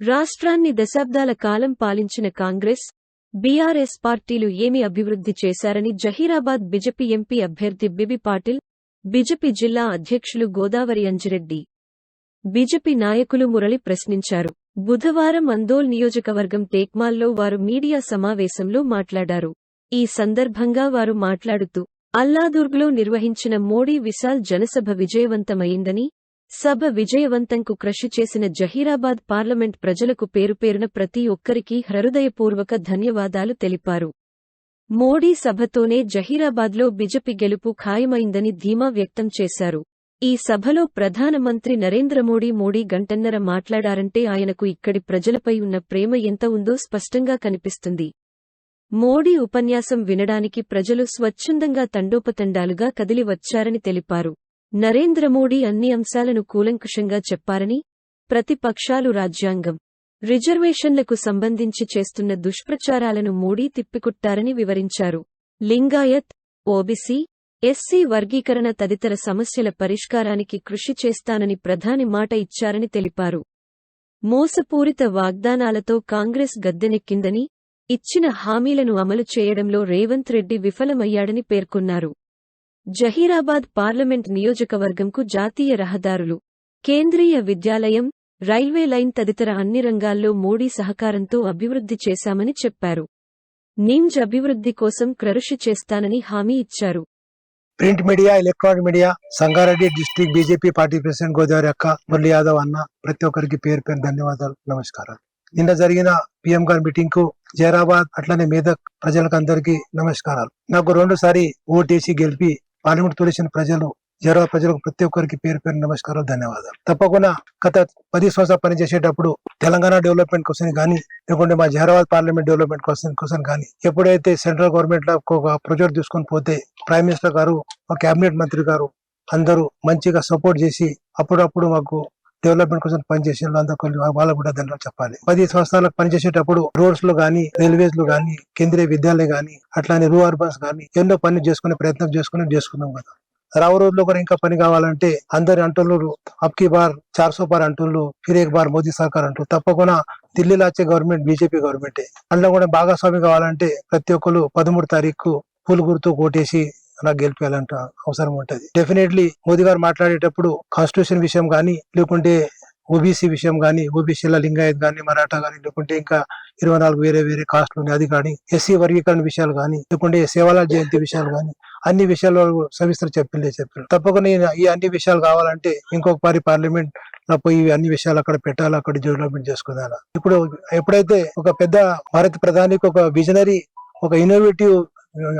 రాష్ట్రాన్ని దశాబ్దాల కాలం పాలించిన కాంగ్రెస్ బీఆర్ఎస్ పార్టీలు ఏమి అభివృద్ధి చేశారని జహీరాబాద్ బిజెపి ఎంపీ అభ్యర్థి బిబి పాటిల్ బిజెపి జిల్లా అధ్యక్షులు గోదావరి అంజిరెడ్డి బిజెపి నాయకులు మురళి ప్రశ్నించారు. బుధవారం అందోల్ నియోజకవర్గం టేక్మాల్లో వారు మీడియా సమావేశంలో మాట్లాడారు. ఈ సందర్భంగా వారు మాట్లాడుతూ అల్లాదుర్గ్లో నిర్వహించిన మోడీ విశాల్ జనసభ విజయవంతమైందని సభ విజయవంతంకు కృషి చేసిన జహీరాబాద్ పార్లమెంట్ ప్రజలకు పేరుపేరున ప్రతి ఒక్కరికీ హృదయపూర్వక ధన్యవాదాలు తెలిపారు. మోడీ సభతోనే జహీరాబాద్లో బిజెపి గెలుపు ఖాయమైందని ధీమా వ్యక్తం చేశారు. ఈ సభలో ప్రధానమంత్రి నరేంద్ర మోడీ మోడీ గంటన్నర మాట్లాడారంటే ఆయనకు ఇక్కడి ప్రజలపై ఉన్న ప్రేమ ఎంత ఉందో స్పష్టంగా కనిపిస్తుంది. మోడీ ఉపన్యాసం వినడానికి ప్రజలు స్వచ్ఛందంగా తండోపతండాలుగా కదిలి వచ్చారని తెలిపారు. నరేంద్ర మోడీ అన్ని అంశాలను కూలంకుషంగా చెప్పారని ప్రతిపక్షాలు రాజ్యాంగం రిజర్వేషన్లకు సంబంధించి చేస్తున్న దుష్ప్రచారాలను మోడీ తిప్పికొట్టారని వివరించారు. లింగాయత్ ఓబీసీ ఎస్సీ వర్గీకరణ తదితర సమస్యల పరిష్కారానికి కృషి చేస్తానని ప్రధాని మాట ఇచ్చారని తెలిపారు. మోసపూరిత వాగ్దానాలతో కాంగ్రెస్ గద్దెనెక్కిందని ఇచ్చిన హామీలను అమలు చేయడంలో రేవంత్ రెడ్డి విఫలమయ్యాడని పేర్కొన్నారు. జహీరాబాద్ పార్లమెంట్ నియోజకవర్గంకు జాతీయ రహదారులు కేంద్రీయ విద్యాలయం రైల్వే లైన్ తదితర అన్ని రంగాల్లో మోడీ సహకారంతో అభివృద్ధి చేశామని చెప్పారు. నిమ్జ్ అభివృద్ధి కోసం కృషి చేస్తానని హామీ ఇచ్చారు. Print media electronic media Sangareddy district BJP party president Godavari అక్క మురళి యాదవ్ అన్న ప్రతి ఒక్కరికి పేరు పేరు ధన్యవాదాలు నమస్కారాలు. నిన్న జరిగిన పిఎం గారి మీటింగ్కు జైరాబాద్ అట్లనే మేధక్ ప్రజలకు అందరికీ నమస్కారాలు. నాకు రెండు సారి ఓటేసి గెలిపి పార్లమెంట్ తొలిసిన ప్రజలు జైరాబాద్ ప్రజలకు ప్రతి ఒక్కరికి పేరు పేరు నమస్కారాలు ధన్యవాదాలు. తప్పకుండా గత పది సంవత్సరాలు పనిచేసేటప్పుడు తెలంగాణ డెవలప్మెంట్ కోసం కానీ లేకుంటే మా జైరాబాద్ పార్లమెంట్ డెవలప్మెంట్ కోసం కోసం కానీ ఎప్పుడైతే సెంట్రల్ గవర్నమెంట్లో ఒక ప్రొజెక్ట్ తీసుకొని పోతే ప్రైమ్ మినిస్టర్ గారు మా కేబినెట్ మంత్రి గారు అందరూ మంచిగా సపోర్ట్ చేసి అప్పుడప్పుడు మాకు డెవలప్మెంట్ కోసం పనిచేసే వాళ్ళందరూ వాళ్ళకు కూడా ధన్యవాదాలు చెప్పాలి. పది సంవత్సరాలకు పనిచేసేటప్పుడు రోడ్స్లో గానీ రైల్వేస్లో గానీ కేంద్రీయ విద్యాలయ గానీ అట్లానే రూ అర్బన్స్ గానీ ఎన్నో పని చేసుకునే ప్రయత్నం చేసుకుని చేసుకున్నాం కదా. రావు రోజుల్లో కూడా ఇంకా పని కావాలంటే అందరి అంటున్నారు అబ్కి బార్ చార్ సో బార్ అంటున్నారు ఫిర్ ఏక్ బార్ మోదీ సర్కార్ అంటూ తప్పకుండా ఢిల్లీలో వచ్చే గవర్నమెంట్ బీజేపీ గవర్నమెంటే. అందులో కూడా భాగస్వామి కావాలంటే ప్రతి ఒక్కరు పదమూడు తారీఖు పూలు గుర్తు కోటేసి అలా గెలిపేయాలంట అవసరం ఉంటది. డెఫినెట్లీ మోదీ గారు మాట్లాడేటప్పుడు కాన్స్టిట్యూషన్ విషయం గానీ లేకుంటే ఓబీసీ విషయం గానీ ఓబీసీల లింగాయత్ గానీ మరాఠా గానీ లేకుంటే ఇంకా ఇరవై నాలుగు వేరే వేరే కాస్ట్లు ఉన్నాయి అది కానీ ఎస్సీ వర్గీకరణ విషయాలు కానీ లేకుంటే సేవల జయంతి విషయాలు కానీ అన్ని విషయాలు సవిస్తర చెప్పిందే చెప్పారు తప్పకుండా ఈ- అన్ని విషయాలు కావాలంటే ఇంకొక పారి పార్లమెంట్లో పోయి అన్ని విషయాలు అక్కడ పెట్టాలి అక్కడ డెవలప్మెంట్ చేసుకుందాం ఇప్పుడు ఎప్పుడైతే ఒక పెద్ద భారత ప్రధానికి ఒక విజనరీ ఒక ఇన్నోవేటివ్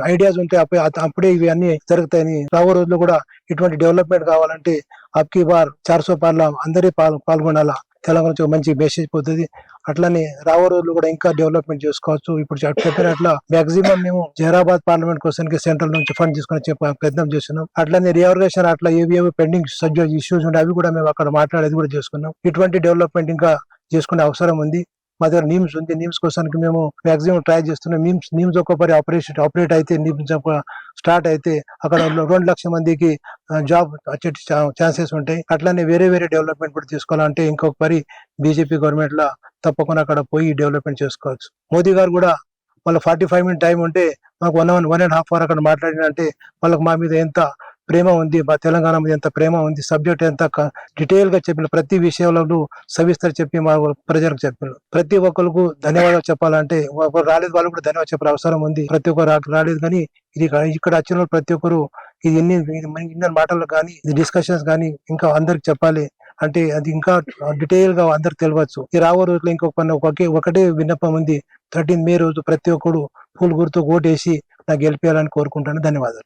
ఐడియాస్ ఉంటే అప్పుడే అప్పుడే ఇవి అన్ని జరుగుతాయని రాబో రోజుల్లో కూడా ఇటువంటి డెవలప్మెంట్ కావాలంటే అబ్కి బార్ చార్సో పార్ల అందరి పాల్గొనాలా. తెలంగాణ నుంచి మంచి మెసేజ్ పోతుంది అట్లనే రాబో రోజులు కూడా ఇంకా డెవలప్మెంట్ చేసుకోవచ్చు. ఇప్పుడు చెప్- చెప్పినట్ల మాక్సిమం మేము జహరాబాద్ పార్లమెంట్ కోసం సెంట్రల్ నుంచి ఫండ్ తీసుకొని ప్రయత్నం చేస్తున్నాం. అట్లనే రియార్గేషన్ అట్లా ఏవి ఏవి పెండింగ్ సబ్జెక్ట్ ఇష్యూస్ ఉంటే అవి కూడా మేము అక్కడ మాట్లాడేది కూడా చేసుకున్నాం. ఇటువంటి డెవలప్మెంట్ ఇంకా చేసుకునే అవసరం ఉంది. మా దగ్గర నీమ్స్ ఉంది. నీమ్స్ కోసానికి మేము మాక్సిమం ట్రై చేస్తున్నాం నీమ్స్ నీమ్స్ ఒక్కొక్కరి ఆపరేషన్ ఆపరేట్ అయితే నీమ్స్ స్టార్ట్ అయితే అక్కడ రెండు లక్షల మందికి జాబ్ వచ్చే ఛాన్సెస్ ఉంటాయి. అట్లానే వేరే వేరే డెవలప్మెంట్ కూడా తీసుకోవాలంటే ఇంకొక పరి బీజేపీ గవర్నమెంట్లో తప్పకుండా అక్కడ పోయి డెవలప్మెంట్ చేసుకోవచ్చు. మోదీ గారు కూడా వాళ్ళ ఫార్టీ ఫైవ్ మినిట్ టైం ఉంటే మాకు one one one and half hour అక్కడ మాట్లాడినంటే వాళ్ళకి మా మీద ఎంత ప్రేమ ఉంది మా తెలంగాణ మీద ఎంత ప్రేమ ఉంది సబ్జెక్ట్ ఎంత డీటెయిల్గా చెప్పిన ప్రతి విషయంలో సవిస్తర చెప్పి మా ప్రజలకు చెప్పారు. ప్రతి ఒక్కరికి ధన్యవాదాలు చెప్పాలంటే ఒకరు రాలేదు వాళ్ళు కూడా ధన్యవాదాలు చెప్పాలి అవసరం ఉంది. ప్రతి ఒక్కరు రా- రాలేదు కానీ ఇది ఇక్కడ- వచ్చిన వాళ్ళు ప్రతి ఒక్కరు ఇది ఎన్ని ఇన్ని మాటలు కానీ ఇది డిస్కషన్స్ కానీ ఇంకా అందరికి చెప్పాలి. అంటే అది ఇంకా డీటెయిల్గా అందరికి తెలియవచ్చు ఈ రాబో రోజుల్లో ఇంకొక పని ఒకే ఒకటే విన్నపం ఉంది. థర్టీన్ మే రోజు ప్రతి ఒక్కరు పూలు గుర్తు ఓటేసి నాకు గెలిపేయాలని కోరుకుంటాను. ధన్యవాదాలు.